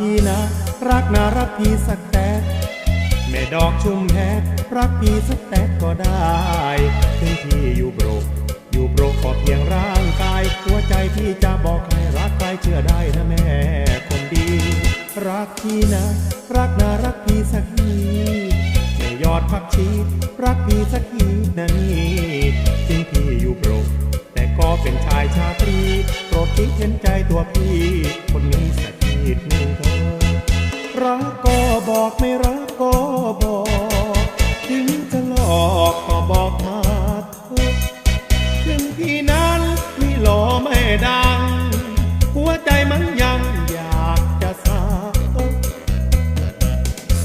พี่นะ รักนะรักพี่สักแต่แม่ดอกชุมแพรักพี่สักแต่ก็ได้ถึงพี่อยู่โบรกอยู่โบรกก็เพียงร่างกาย หัวใจพี่จะบอกใครรักใครเชื่อได้นะแม่คนดี รักพี่นะ รักนะรักพี่สักทีแม่ยอดพักชีรักพี่สักทีนะนี่ถึงพี่อยู่โบรกแต่ก็เป็นชายชาตรีโปรดคิดเห็นใจตัวพี่ รักก็บอกไม่รักก็บอก ถึงจะหลอกก็บอกมาเถอะถึงพี่นั้นไม่หล่อไม่ดัง หัวใจมันยังอยากจะสา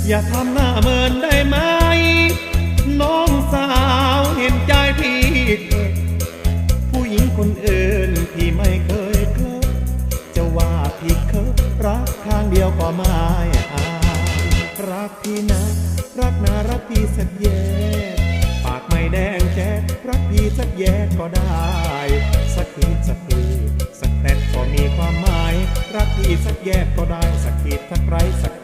อย่าทำหน้าเมินได้ไหม น้องสาวเห็นใจพี่เถอะผู้หญิงคนอื่นพี่ไม่เคยเคลอจะว่าพี่เคย รักทางเดียวก็ไม่อายรักพี่นะ รักนะรักพี่สักแย่ปากไม่แดงแจ๊รักพี่สักแย่ก็ได้ สักขีดสักขีดสักแต่ก็มีความหมาย รักพี่สักแย่ก็ได้ สักขีดสักไรสัก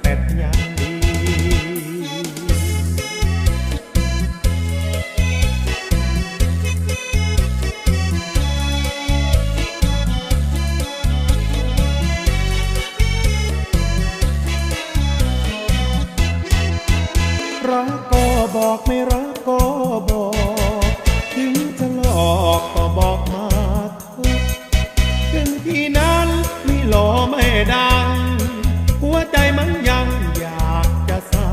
รักก็บอกไม่รักก็บอก ถึงจะหลอกก็บอกมาเถอะถึงพี่นั้นไม่หล่อไม่ดัง หัวใจมันยังอยากจะสา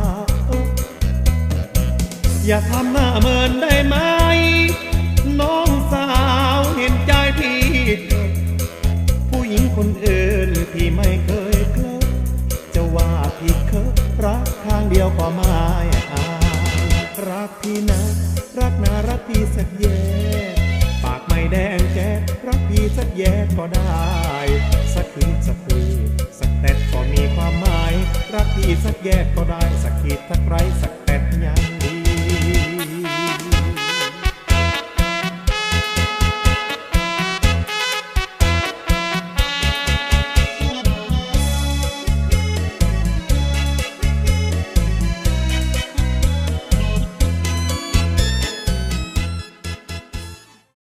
อย่าทำหน้าเมินได้ไหม น้องสาวเห็นใจพี่เถอะผู้หญิงคนอื่นพี่ไม่เคยเคลอจะว่าพี่เคย เดียวก็ไม่อายรักพี่นะ รักนะรักพี่สักแย่ปากไม่แดงแจ๊รักพี่สักแย่ก็ได้ สักคืนสักคืนสักแต่ก็มีความหมาย รักพี่สักแย่ก็ได้ สักขีดสักไรสักแต่ยัง